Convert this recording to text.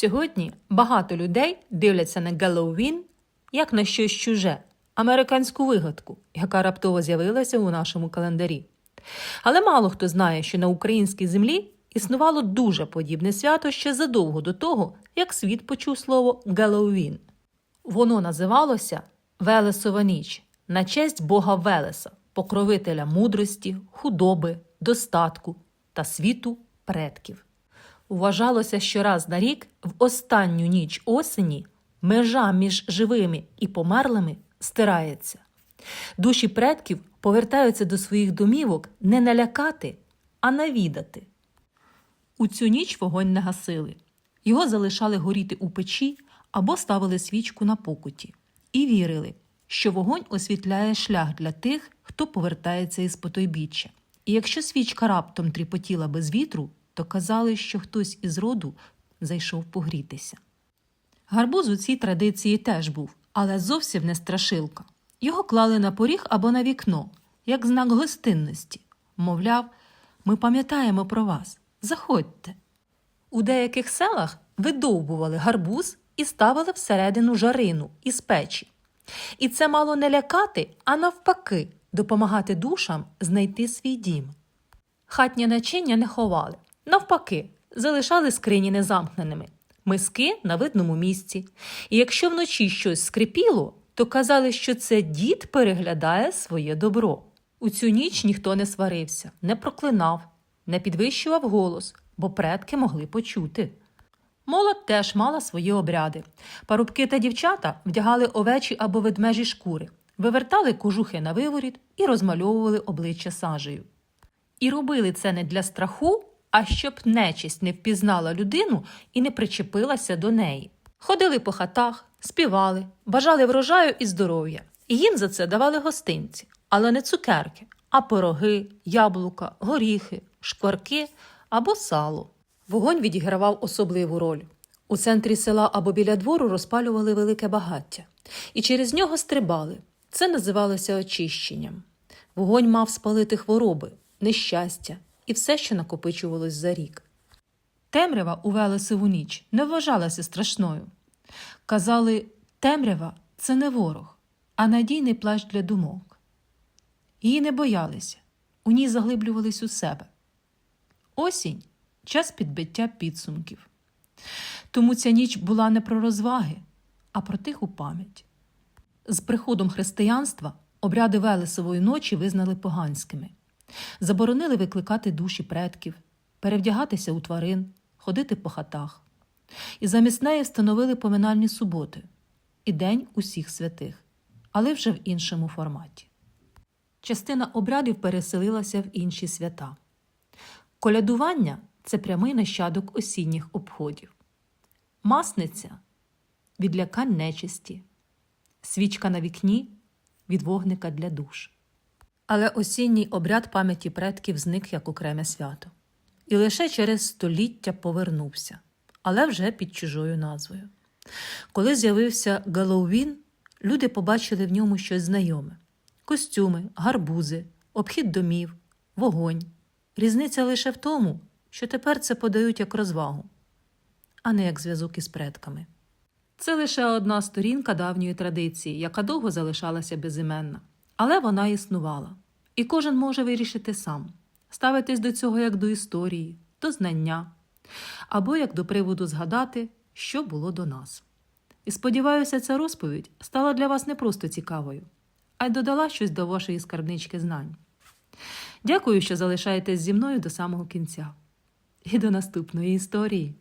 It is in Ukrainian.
Сьогодні багато людей дивляться на Геловін як на щось чуже, американську вигадку, яка раптово з'явилася у нашому календарі. Але мало хто знає, що на українській землі існувало дуже подібне свято ще задовго до того, як світ почув слово Геловін. Воно називалося Велесова ніч на честь Бога Велеса, покровителя мудрості, худоби, достатку та світу предків. Вважалося, що раз на рік, в останню ніч осені, межа між живими і померлими стирається. Душі предків повертаються до своїх домівок не налякати, а навідати. У цю ніч вогонь не гасили. Його залишали горіти у печі або ставили свічку на покуті. І вірили, що вогонь освітляє шлях для тих, хто повертається із потойбіччя. І якщо свічка раптом тріпотіла без вітру, то казали, що хтось із роду зайшов погрітися. Гарбуз у цій традиції теж був, але зовсім не страшилка. Його клали на поріг або на вікно, як знак гостинності. Мовляв, ми пам'ятаємо про вас. Заходьте. У деяких селах видовбували гарбуз і ставили всередину жарину із печі. І це мало не лякати, а навпаки, допомагати душам знайти свій дім. Хатнє начиння не ховали, навпаки, залишали скрині незамкненими, миски на видному місці. І якщо вночі щось скрипіло, то казали, що це дід переглядає своє добро. У цю ніч ніхто не сварився, не проклинав, не підвищував голос, бо предки могли почути. Молодь теж мала свої обряди. Парубки та дівчата вдягали овечі або ведмежі шкури, вивертали кожухи на виворіт і розмальовували обличчя сажею. І робили це не для страху, а щоб нечисть не впізнала людину і не причепилася до неї. Ходили по хатах, співали, бажали врожаю і здоров'я. Їм за це давали гостинці, але не цукерки, а пироги, яблука, горіхи, шкварки або сало. Вогонь відігравав особливу роль. У центрі села або біля двору розпалювали велике багаття, і через нього стрибали. Це називалося очищенням. Вогонь мав спалити хвороби, нещастя і все, що накопичувалось за рік. Темрява у Велесову ніч не вважалася страшною. Казали, темрява це не ворог, а надійний плащ для думок. Її не боялися, у ній заглиблювались у себе. Осінь час підбиття підсумків. Тому ця ніч була не про розваги, а про тиху пам'ять. З приходом християнства обряди Велесової ночі визнали поганськими, заборонили викликати душі предків, перевдягатися у тварин, ходити по хатах. І замість неї встановили поминальні суботи і День усіх святих, але вже в іншому форматі. Частина обрядів переселилася в інші свята. Колядування це прямий нащадок осінніх обходів. Масниця від лякань нечисті, свічка на вікні від вогника для душ. Але осінній обряд пам'яті предків зник як окреме свято. І лише через століття повернувся, але вже під чужою назвою. Коли з'явився Галоуін, люди побачили в ньому щось знайоме: костюми, гарбузи, обхід домів, вогонь. Різниця лише в тому, що тепер це подають як розвагу, а не як зв'язок із предками. Це лише одна сторінка давньої традиції, яка довго залишалася безіменна, але вона існувала, і кожен може вирішити сам ставитись до цього як до історії, до знання, або як до приводу згадати, що було до нас. І сподіваюся, ця розповідь стала для вас не просто цікавою, а й додала щось до вашої скарбнички знань. Дякую, що залишаєтесь зі мною до самого кінця. І до наступної історії.